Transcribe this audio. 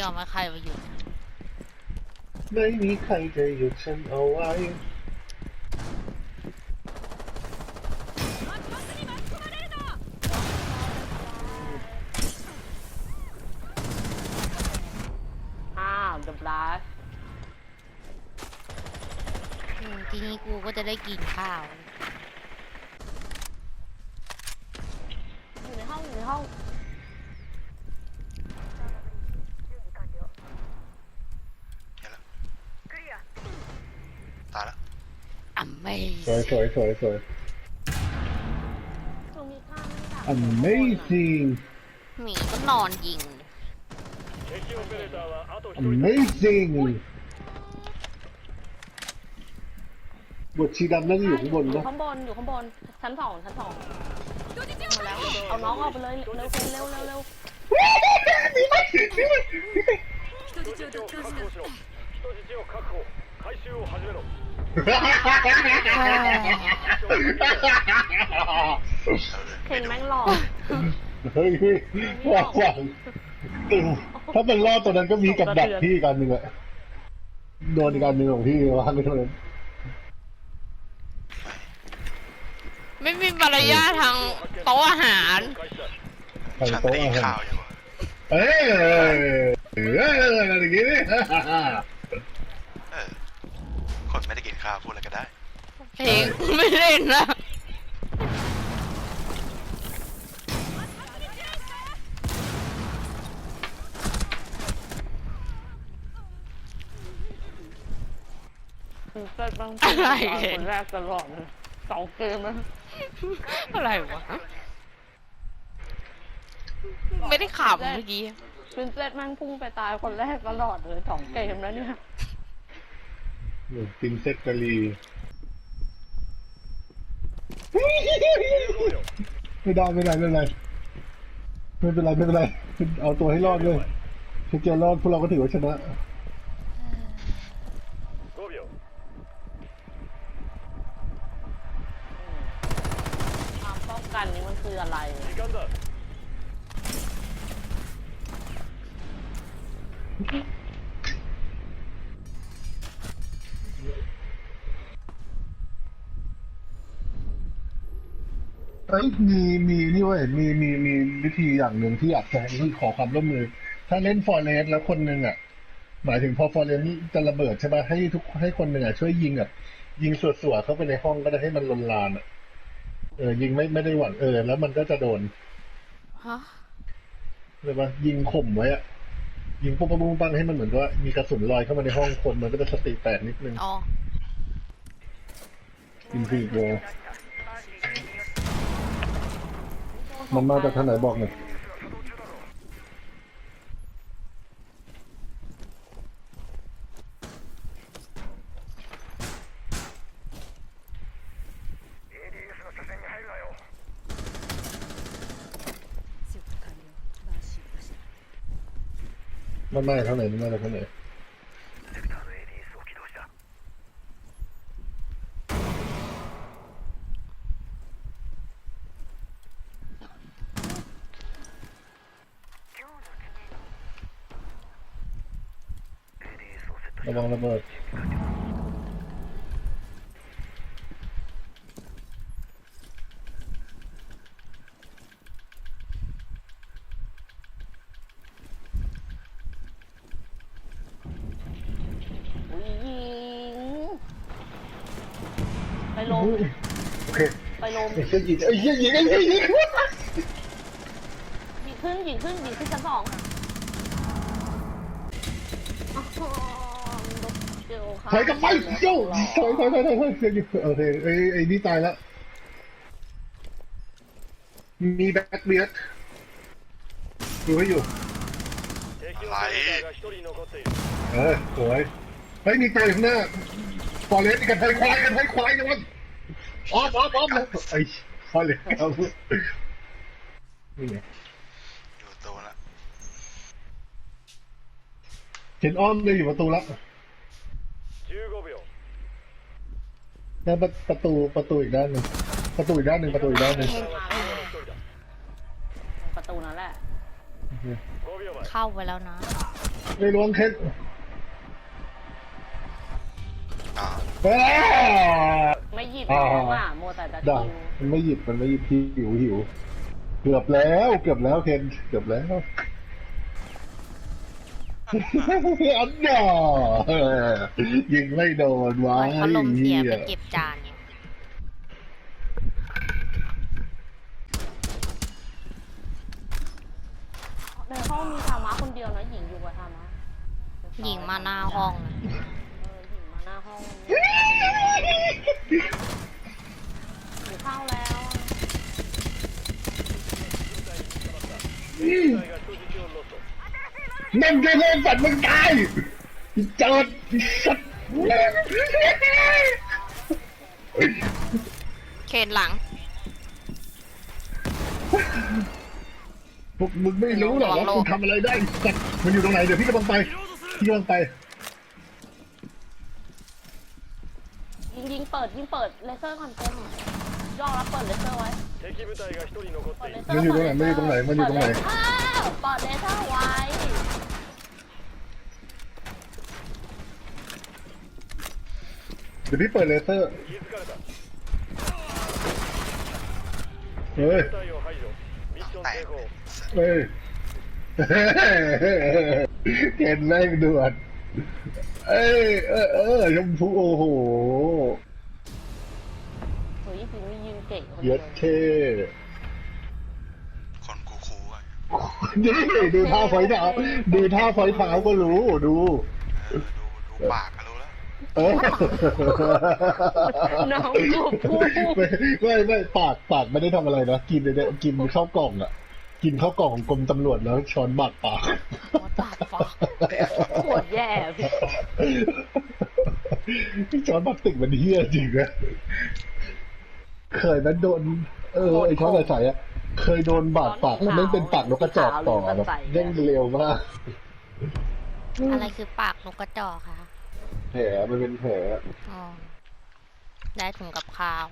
ยอมให้ใครมาหยุดไม่มีใครจะหยุดฉันเอาไว้ อ้าวเดอะบลัสอืมทีนี้กูก็จะได้กินข้าว อยู่ในห้องอยู่ในห้อง เห็นแล้วตายแล้ว อ่ำไม่ สวยสวยสวยสวย ตรงนี้ข้างไม่ดับ Amazing หมีก็นอนยิง Amazing บทชีดำนั่งอยู่ข้างบนอยู่ปะข้างบนอยู่ข้างบนชั้นสองชั้นสองมาแล้วเอาน้องออกไปเลยเร็วเร็วเร็วเร็ว เพลงแม่งหล่อเฮ้ยว่าหวังถ้าเป็นรอดตัวนั้นก็มีกับดักพี่อีกอันหนึ่งอะโดนอีกอันหนึ่งของพี่วางไม่เท่านั้นไม่มีมารยาททางโต๊ะอาหารทางฉันไม่โต๊ะได้กิอานหาข้ารวอยู่อะเอ้ยเอ้ยเอ้ยอะไรอย่างงี้นี่ เออคนไม่ได้กิน ข้าวพูดอะไรก็ได้ เพลงไม่เล่นนะคือเกิดบางคนคนแรกตลอดเลยสองเกมแล้วอะไรวะ ไม่ได้ขำเมื่อกี้ พรินเซสแม่งพุ่งไปตายคนแรกตลอดเลยสองเกมแล้วเนี่ย ปินเซตกะลีไม่ได้ไม่ได้ไม่เป็นไรไม่เป็นไรไม่เป็นไรเอาตัวให้รอดเลยถ้าเจอรอดพวกเราก็ถือว่าชนะความป้องกันนี้มันคืออะไร เอ้ยมีมีนี่เว้ยมีมีมีวิธีอย่างหนึ่งที่อยากจะให้ขอความร่วมมือ ถ้าเล่นฟอร์เรสแล้วคนหนึ่งอะ หมายถึงพอฟอร์เรสจะระเบิดใช่ป่ะให้ทุกให้คนหนึ่งอะช่วยยิงอะยิงสวดๆเข้าไปในห้องก็ได้ให้มันลนลานอะเออยิงไม่ไม่ได้หวังเออ แล้วมันก็จะโดนฮะเลยว่ายิงข่มไว้อะยิงปุ๊บปุ๊บปุ๊บปังให้มันเหมือนกับว่ามีกระสุนลอยเข้ามาในห้องคนมันก็จะสติแตกนิดนึงอ๋ออินฟินิตโว มันมาจากทางไหนบอกหน่อยมันมาจากทางไหนมันมาจากทางไหน ระวังระเบิด อุ้ยยิงไปลมโอเคไปลมไอ้เหี้ยยิงไอ้เหี้ยยิงไอ้เหี้ยยิงยิงขึ้นยิงขึ้นยิงขึ้นชั้นสองอ๋อเดี๋ยวค่ะ ถอยกลับไปโย่ถอยถอยถอยถอยถอยอยู่โอเคไอ้ไอ้นี่ตายแล้ว มีแบ็คเบียดดูให้อยู่ อะไรเออสวยเฮ้ยมีตัวอยู่ข้างหน้าฟอเรสต์กันไทยควายกันไทยควายนะมันออฟออฟออฟเลยไอ้ฟอเรสต์เอานี่ไงอยู่ตัวละเห็นอ้อมเลยอยู่ประตูละ หน้าประประตูประตูอีกด้านหนึ่งประตูอีกด้านหนึ่งประตูอีกด้านหนึ่งประตูนั่นแหละเข้าไปแล้วนะไม่ล้วงเคนอ่าเอ้ยไม่หยิบอ่าน้องอะโมวแต่จะได้คิวมันไม่หยิบมันไม่หยิบพี่หิวหิวเกือบแล้ว เกือบแล้วเคนเกือบแล้ว อันน่ะยิงไม่โดนวะพัดลมเสียหี้ไปเก็บจานเนี่ยในห้องมีธรรมะคนเดียวนะหญิงอยู่กับธรรมะหญิงมาหน้าห้องอะ เออหญิงมาหน้าห้องหญิงเข้าแล้ว นั่นคือเรื่องฝันมึงตายจอดสัตว์ เคนหลัง พวกมึงไม่รู้หรอกว่ากูทำอะไรได้สัตว์มันอยู่ตรงไหนเดี๋ยวพี่กำลังไป พี่กำลังไป ยิงยิงเปิดยิงเปิดเลเซอร์ก่อนเต็มย่อแล้วเปิดเลเซอร์ไว้ 敵部隊が一人残って เปิด い เล る เซอร์ มันอยู่ตรงไหนมันอยู่ตรงไหนมันอยู่ตรงไหน อ้าวเปิดเลเซอร์ไว้ เดี๋ยวพี่เปิดเลเซอร์ 気づかれた เฮ้ย 部隊を排除ミッション แต 成 ก 功 เฮ้ยเห็นแม่งด่วนเอ้ยเออเออชมพูโอ้โห เฮ้ยพี่ไม่ยิงเก่งคน เย็ เดีย ด ว เท่ คนคูคูๆอ่ะ นี่ดูท่าไฟเท้าดูท่าไฟเท้าก็รู้ดู เออดูดูปากก็รู้แล้ว เออน้องจูบพูไม่ไม่ไม่ปากปากไม่ได้ทำอะไรนะกินเนี่ยกินข้าวกล่องอะ กินข้าวกล่องของกรมตำรวจแล้วช้อนบาดปาก What the fuck โคตรแย่พี่ช้อนบาดติกมันเฮี้ยจริงนะเคยนั้นโดน เออไอ้ช้อนใสๆอะเคยโดนบาดปากแล้วไม่เป็นปากนกกระจอกต่อแบบเด้งเร็วมาก อะไรคือปากนกกระจอกคะ แผลมันเป็นแผลอ๋อได้ถุงกับข้าว